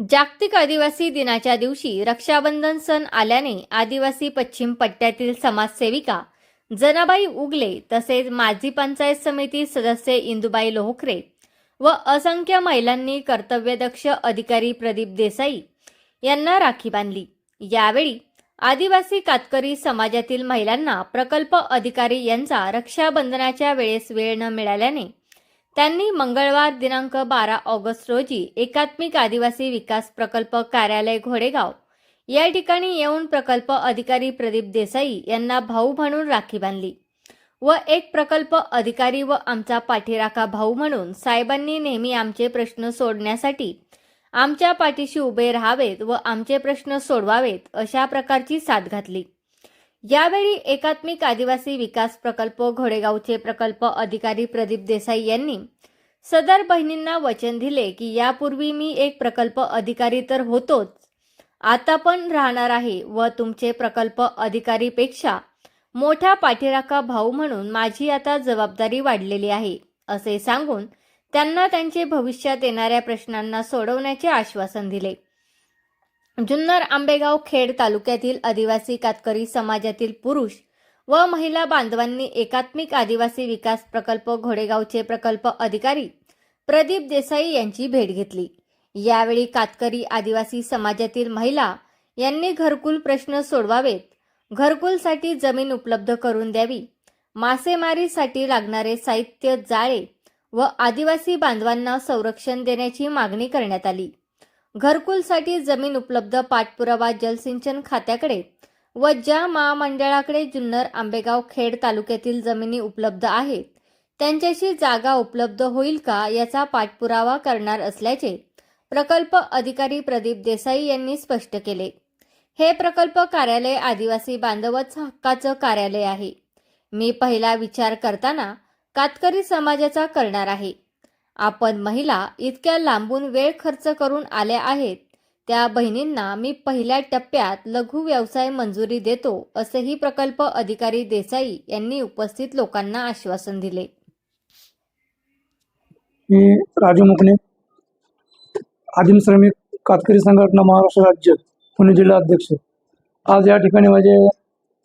जागतिक आदिवासी दिनाच्या दिवशी रक्षाबंधन सण आल्याने आदिवासी पश्चिम पट्ट्यातील समाजसेविका जनाबाई उगले तसेच माजी पंचायत समिती सदस्य इंदुबाई लोहकरे व असंख्य महिलांनी कर्तव्यदक्ष अधिकारी प्रदीप देसाई यांना राखी बांधली. यावेळी आदिवासी कातकरी समाजातील महिलांना प्रकल्प अधिकारी यांचा रक्षाबंधनाच्या वेळेस वेळ न मिळाल्याने त्यांनी मंगळवार दिनांक बारा ऑगस्ट रोजी एकात्मिक आदिवासी विकास प्रकल्प कार्यालय घोडेगाव या ठिकाणी येऊन प्रकल्प अधिकारी प्रदीप देसाई यांना भाऊ म्हणून राखी बांधली व एक प्रकल्प अधिकारी व आमचा पाठीराखा भाऊ म्हणून साहेबांनी नेहमी आमचे प्रश्न सोडण्यासाठी आमच्या पाठीशी उभे राहावेत व आमचे प्रश्न सोडवावेत अशा प्रकारची साथ घातली. यावेळी एकात्मिक आदिवासी विकास प्रकल्प घोडेगावचे प्रकल्प अधिकारी प्रदीप देसाई यांनी सदर बहिणींना वचन दिले की यापूर्वी मी एक प्रकल्प अधिकारी तर होतोच. आता पण राहणार आहे व तुमचे प्रकल्प अधिकारीपेक्षा मोठा पाठीराखा भाऊ म्हणून माझी आता जबाबदारी वाढलेली आहे असे सांगून त्यांना त्यांचे भविष्यात येणाऱ्या प्रश्नांना सोडवण्याचे आश्वासन दिले. जुन्नर आंबेगाव खेड तालुक्यातील आदिवासी कातकरी समाजातील पुरुष व महिला बांधवांनी एकात्मिक आदिवासी विकास प्रकल्प घोडेगावचे प्रकल्प अधिकारी प्रदीप देसाई यांची भेट घेतली. यावेळी कातकरी आदिवासी समाजातील महिला यांनी घरकुल प्रश्न सोडवावेत घरकुलसाठी जमीन उपलब्ध करून द्यावी मासेमारीसाठी लागणारे साहित्य जाळे व आदिवासी बांधवांना संरक्षण देण्याची मागणी करण्यात आली. घरकुलसाठी जमीन उपलब्ध पाठपुरावा जलसिंचन खात्याकडे व ज्या महामंडळाकडे जुन्नर आंबेगाव खेड तालुक्यातील जमिनी उपलब्ध आहेत त्यांच्याशी जागा उपलब्ध होईल का याचा पाठपुरावा करणार असल्याचे प्रकल्प अधिकारी प्रदीप देसाई यांनी स्पष्ट केले. हे प्रकल्प कार्यालय आदिवासी बांधवच हक्काचं कार्यालय आहे. मी पहिला विचार करताना कातकरी समाजाचा करणार आहे. आपण महिला इतक्या लांबून वेळ खर्च करून आल्या आहेत. त्या बहिणींना मी पहिल्या टप्प्यात लघु व्यवसाय मंजुरी देतो असेही प्रकल्प अधिकारी देसाई यांनी उपस्थित लोकांना आश्वासन दिले. मी राजू मुकणे आदिम श्रमिक कातकरी संघटना महाराष्ट्र राज्य पुणे जिल्हा अध्यक्ष. आज या ठिकाणी माझे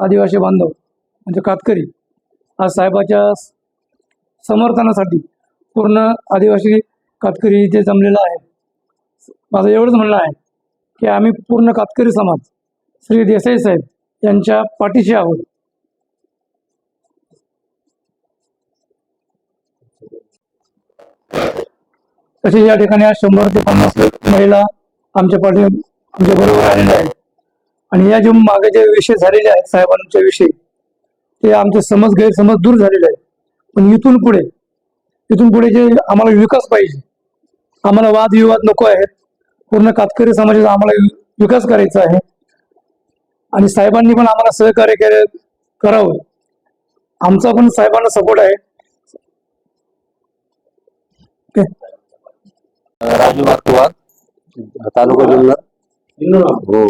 आदिवासी बांधव म्हणजे कातकरी आज साहेबाच्या समर्थनासाठी पूर्ण आदिवासी कातकरी इथे जमलेला आहे. माझं एवढंच म्हणणं आहे की आम्ही पूर्ण कातकरी समाज श्री देसाई साहेब यांच्या पाठीशी आहोत. तसेच या ठिकाणी आज शंभर ते पन्नास महिला आमच्या पाठी आमच्या बरोबर आलेल्या आहेत. आणि या जे मागे जे विषय झालेले आहेत साहेबांच्या विषयी ते आमचे समज गैरसमज दूर झालेले आहेत. पण इथून पुढे तिथून पुढे जे आम्हाला विकास पाहिजे आम्हाला वादविवाद नको आहेत पूर्ण कातकरी समाजाचा आम्हाला विकास करायचा आहे. आणि साहेबांनी पण आम्हाला सहकार्य केले करावं. आमचा पण साहेबांना सपोर्ट आहे. राजू वाघ तालुका जुन्नर. हो.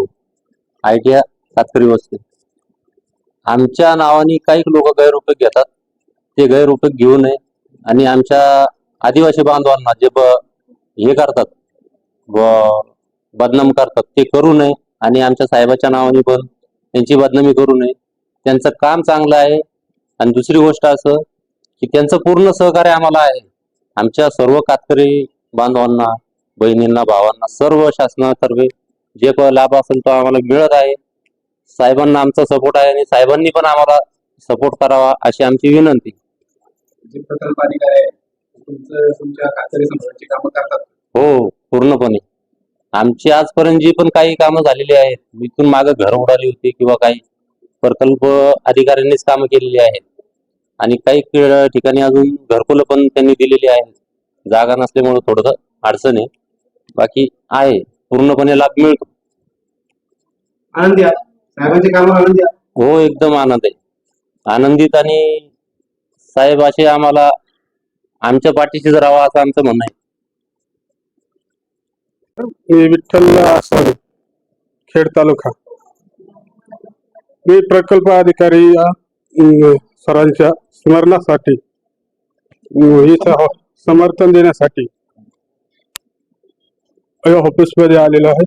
आयटीआ कातकरी वस्ती. आमच्या नावाने काही लोक गैरउपयोग घेतात. ते गैरउपयोग घेऊ नये. आणि आमच्या आदिवासी बांधवांना जे ब हे करतात व बदनाम करतात ते करू नये. आणि आमच्या साहेबाच्या नावाने पण त्यांची बदनामी करू नये. त्यांचं काम चांगलं आहे. आणि दुसरी गोष्ट असं की त्यांचं पूर्ण सहकार्य आम्हाला आहे. आमच्या सर्व कातकरी बांधवांना बहिणींना भावांना सर्व शासनातर्फे जे काही लाभ असेल तो आम्हाला मिळत आहे. साहेबांना आमचा सपोर्ट आहे आणि साहेबांनी पण आम्हाला सपोर्ट करावा अशी आमची विनंती. जे प्रकल्प अधिकारी आहे तुमचं तुमच्या कातकरी समाजाची कामं करतात. हो पूर्णपणे. आमची आजपर्यंत जी पण काही कामं झालेली आहेत इथून मागे घर उडाली होती किंवा काही प्रकल्प अधिकाऱ्यांनीच कामं केलेली आहेत. आणि काही कि- ठिकाणी अजून घरकुलं पण त्यांनी दिलेली आहेत. जागा नसल्यामुळे थोडं अडचण आहे. बाकी आहे पूर्णपणे लाभ मिळतो. आनंदी आहात साहेबांची कामं आनंदी आहात हो एकदम आनंद आहे. आनंदित आणि साहेब असे आम्हाला आमच्या पाठीशी राहावा असं आमचं म्हणणं आहे. मी विठ्ठल आसारे खेड तालुका. मी प्रकल्प अधिकारी या अं, सरांच्या स्मरणासाठी अं, इथं हो- समर्थन देण्यासाठी या ऑफिसमध्ये आलेलो आहे.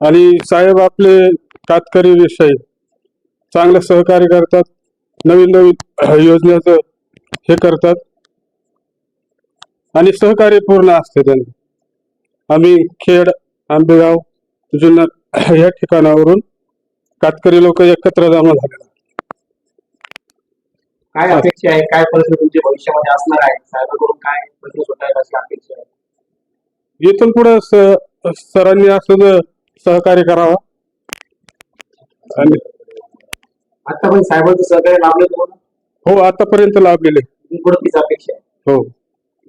आणि साहेब आपले तात्करी विषयी चांगलं सहकार्य करतात. नवीन नवीन योजनेचं हे करतात. आणि सहकार्य पूर्ण असते त्यांनी आम्ही खेड आंबेगाव जुन्नर या ठिकाणावरून कातकरी लोक एकत्र जमा झालेला काय अपेक्षा आहे? काय प्रश्न तुमचे भविष्यामध्ये असणार आहे? साहेबांकडून काय प्रश्न सुटायला अशी अपेक्षा आहे? इथून पुढे सरांनी असं सहकार्य करावा. आणि आता पण साहेबांचं सहकार्य लाभलं तुम्हाला? हो आतापर्यंत लाभलेले. अपेक्षा आहे. हो.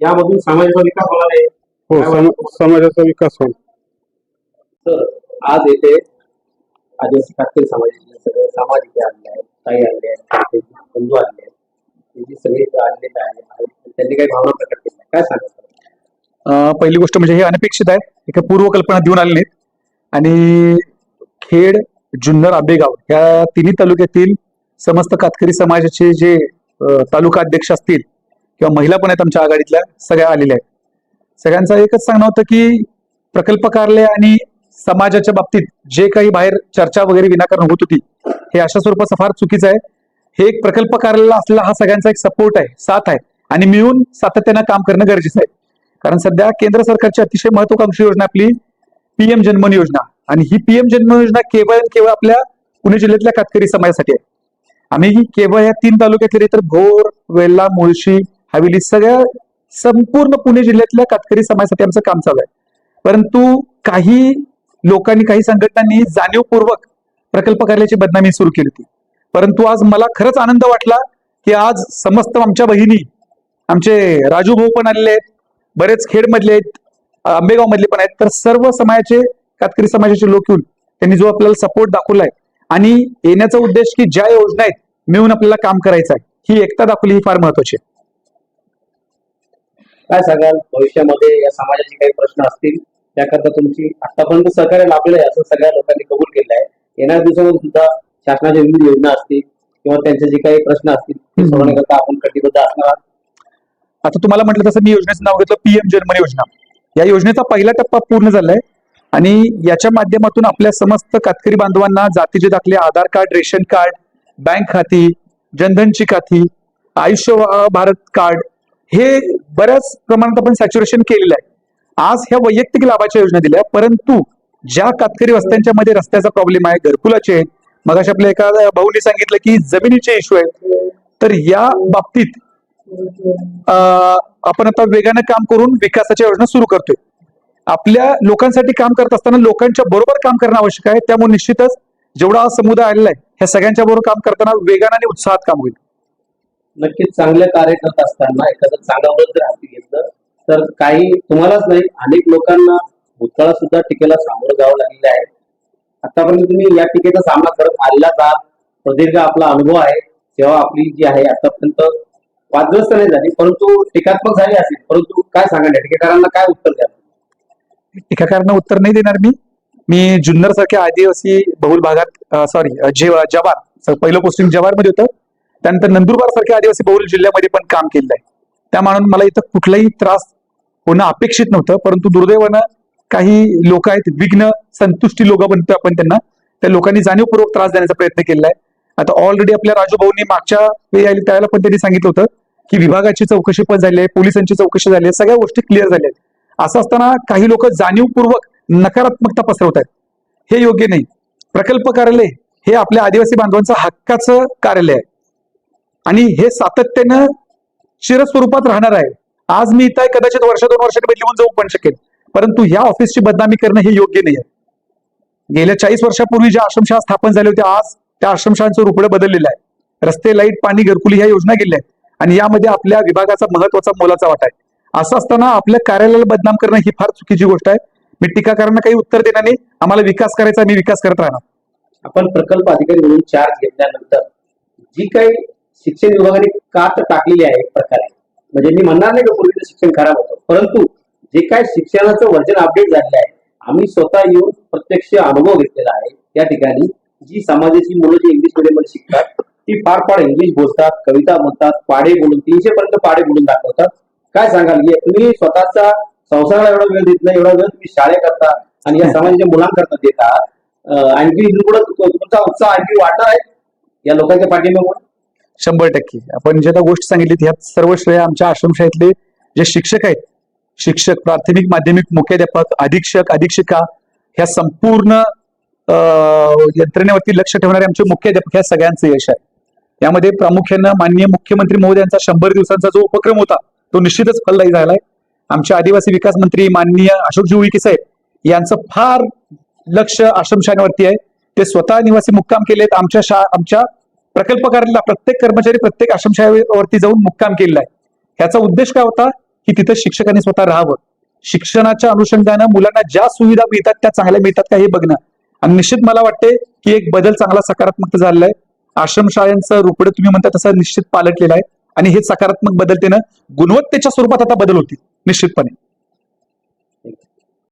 यामधून समाजाचा विकास होणार आहे. हो सम-? समाजाचा विकास होईल तर आज येथे आदिवासी कातकरी समाजाचे सगळे सामाजिक आले आहेत ताई आले आहेत त्यांचे बंधू आले आहेत त्यांची सगळे इथं आलेले आहेत आणि त्यांनी काही भावना प्रकट केल्या काय अं, पहिली गोष्ट म्हणजे हे अनपेक्षित आहे एका पूर्वकल्पना देऊन आले नाहीत. आणि खेड जुन्नर आंबेगाव या तिन्ही तालुक्यातील समस्त कातकरी समाजाचे जे तालुका अध्यक्ष असतील किंवा महिला पण आहेत आमच्या आघाडीतल्या सगळ्या आलेल्या आहेत. सगळ्यांचं एकच सांगणं होतं की प्रकल्प कार्यालय आणि समाजाच्या बाबतीत जे काही बाहेर चर्चा वगैरे विनाकारण होत होती हे अशा स्वरूपाचं फार चुकीचं आहे. हे एक प्रकल्प कार्यालयाला असलेला हा सगळ्यांचा एक सपोर्ट आहे साथ आहे आणि मिळून सातत्यानं काम करणं गरजेचं आहे. कारण सध्या केंद्र सरकारची अतिशय महत्वाकांक्षी योजना आपली पीएम जनमन योजना आणि ही पीएम जनमन योजना केवळ आणि केवळ आपल्या पुणे जिल्ह्यातल्या कातकरी समाजासाठी आहे. आम्ही ही केवळ या तीन तालुक्यातली नाही तर भोर वेल्ला मुळशी हवेली सगळ्या संपूर्ण पुणे जिल्ह्यातल्या कातकरी समाजासाठी आमचं काम चालू आहे. परंतु काही लोकांनी काही संघटनांनी जाणीवपूर्वक प्रकल्प कार्यालयाची बदनामी सुरू केली होती. परंतु आज मला खरंच आनंद वाटला की आज समस्त आमच्या बहिणी आमचे राजू भाऊ पण आलेले आहेत बरेच खेडमधले आहेत आंबेगाव मधले पण आहेत तर सर्व समाजाचे कातकरी समाजाचे लोक येऊन त्यांनी जो आपल्याला सपोर्ट दाखवलाय आणि येण्याचा उद्देश की ज्या योजना आहेत मिळून आपल्याला काम करायचं आहे. ही एकता दाखवली ही फार महत्वाची आहे. काय सांगाल? भविष्यामध्ये या समाजाचे काही प्रश्न असतील त्याकरता तुमची आतापर्यंत सहकार्य लाभलेलं आहे असं सगळ्या लोकांनी कबूल केलं आहे. येणाऱ्या दिवसामध्ये सुद्धा शासनाच्या विविध योजना असतील किंवा त्यांचे जे काही प्रश्न असतील ते सोडवण्याकरता आपण कटिबद्ध असणार आहात. आता तुम्हाला म्हटलं तसं मी योजनेचं नाव घेतलं पीएम जन्मन योजना. या योजनेचा पहिला टप्पा पूर्ण झालाय. आणि याच्या माध्यमातून आपल्या समस्त कातकरी बांधवांना जातीचे दाखले Aadhaar card ration card bank खाती जनधनची खाती आयुष्य भारत कार्ड हे बऱ्याच प्रमाणात आपण सॅच्युरेशन केलेलं आहे. आज ह्या वैयक्तिक लाभाच्या योजना दिल्या परंतु ज्या कातकरी वस्त्यांच्या मध्ये रस्त्याचा प्रॉब्लेम आहे घरकुलाचे मग अशा आपल्या एका भाऊने सांगितलं की जमिनीचे इश्यू आहेत तर या बाबतीत आपण आता वेगानं काम करून विकासाच्या योजना सुरू करतोय. आपल्या लोकांसाठी काम करत असताना लोकांच्या बरोबर काम करणं आवश्यक आहे. त्यामुळे निश्चितच जेवढा हा समुदाय आलेला आहे ह्या सगळ्यांच्या बरोबर काम करताना वेगानं आणि उत्साहात काम होईल. नक्कीच चांगले कार्य करत असताना एखादं चांगलं व्रत जर हाती घेतलं तर काही तुम्हालाच नाही अनेक लोकांना भूतकाळात सुद्धा टीकेला सामोरं जावं लागलेलं आहे. आतापर्यंत तुम्ही या टीकेचा सामना करत आलेलाच आहात. प्रदीर्घ आपला अनुभव आहे. तेव्हा आपली जी आहे आतापर्यंत वादग्रस्त नाही झाली परंतु टीकात्मक झाली असेल. परंतु काय सांगायला टीकेकारांना काय उत्तर द्यावं? टीकाकारांना उत्तर नाही देणार मी. मी जुन्नर सारख्या आदिवासी बहुल भागात सॉरी जवार पहिलं पोस्टिंग जवारमध्ये होतं. त्यानंतर नंदुरबार सारख्या आदिवासी बहुल जिल्ह्यामध्ये पण काम केलेलं आहे त्या म्हणून मला इथं कुठलाही त्रास होणं अपेक्षित नव्हतं परंतु दुर्दैवानं काही लोक आहेत विघ्न संतुष्टी लोक म्हणतो आपण त्यांना. त्या लोकांनी जाणीवपूर्वक त्रास देण्याचा प्रयत्न केलेला आहे आता ऑलरेडी आपल्या राजूभाऊंनी मागच्या वेळी आली त्यावेळेला पण त्यांनी सांगितलं होतं की विभागाची चौकशी पण झाली आहे पोलिसांची चौकशी झाली आहे सगळ्या गोष्टी क्लिअर झाल्या आहेत. असं असताना काही लोक जाणीवपूर्वक नकारात्मकता पसरवत आहेत. हे योग्य नाही. प्रकल्प कार्यालय हे आपल्या आदिवासी बांधवांचं हक्काचं कार्यालय आहे. आणि हे सातत्यानं चिरस्वरूपात राहणार आहे. आज मी इथं आहे, कदाचित वर्ष दोन वर्षांनी बदलून जाऊ पण शकेल परंतु ह्या ऑफिसची बदनामी करणं हे योग्य नाही आहे. गेल्या चाळीस वर्षापूर्वी ज्या आश्रमशाळा स्थापन झाल्या होत्या आज त्या आश्रमशाळांचं रुपडं बदललेलं आहे. रस्ते लाइट पाणी घरकुली ह्या योजना गेल्या आहेत. आणि यामध्ये आपल्या विभागाचा महत्त्वाचा मोलाचा वाटा आहे. असं असताना आपल्या कार्यालयाला बदनाम करणं ही फार चुकीची गोष्ट आहे. मी टीकाकारांना काही उत्तर देणार नाही. आम्हाला विकास करायचा मी विकास करत राहणार. आपण प्रकल्प अधिकारी म्हणून चार्ज घेतल्यानंतर जी काही शिक्षण विभागाने कात टाकलेली आहे प्रकारे म्हणजे मी म्हणणार नाही का पूर्वीचं शिक्षण खराब होतं परंतु जे काय शिक्षणाचं वर्जन अपडेट झालेलं आहे आम्ही स्वतः येऊन प्रत्यक्ष अनुभव घेतलेला आहे. त्या ठिकाणी जी समाजाची मुलं जी इंग्लिश मीडियममध्ये शिकतात ती फार फार इंग्लिश बोलतात कविता म्हणतात पाडे बोलून तीनशे पर्यंत पाडे बोलून दाखवतात. काय सांगाल? तुम्ही स्वतःचा संसाराला एवढा वेळ देत नाही एवढा वेळ तुम्ही शाळेकरता आणि या समाजाच्या मुलांकरता देता आणखी तुमचा उत्साह आणखी वाढणार आहे? या लोकांच्या पाठिंब्यामुळे? शंभर टक्के. आपण जे आता गोष्ट सांगितली ह्यात सर्व श्रेय आमच्या आश्रमशाळेतले जे शिक्षक आहेत शिक्षक प्राथमिक माध्यमिक मुख्याध्यापक अधीक्षक अधीक्षिका ह्या संपूर्ण यंत्रणेवरती लक्ष ठेवणारे आमचे मुख्याध्यापक ह्या सगळ्यांचं यश आहे. यामध्ये प्रामुख्यानं माननीय मुख्यमंत्री महोदयांचा शंभर दिवसांचा जो उपक्रम होता तो निश्चितच फलदायी झालाय. आमचे आदिवासी विकास मंत्री माननीय अशोकजी उईके साहेब यांचं फार लक्ष आश्रमशाळेवरती आहे. ते स्वतः निवासी मुक्काम केलेत. आमच्या शा आमच्या प्रकल्पकारांना प्रत्येक कर्मचारी प्रत्येक आश्रमशाळेवरती जाऊन मुक्काम केलेला आहे. ह्याचा उद्देश काय होता? की तिथं शिक्षकांनी स्वतः राहावं. शिक्षणाच्या अनुषंगानं मुलांना ज्या सुविधा मिळतात त्या चांगल्या मिळतात का हे बघणं. आणि निश्चित मला वाटते की एक बदल चांगला सकारात्मक झालेला आहे. आश्रमशाळांचं रुपडे तुम्ही म्हणता तसं निश्चित पालटलेलं आहे. आणि हे सकारात्मक बदल त्यानं गुणवत्तेच्या स्वरूपात आता बदल होतील निश्चितपणे.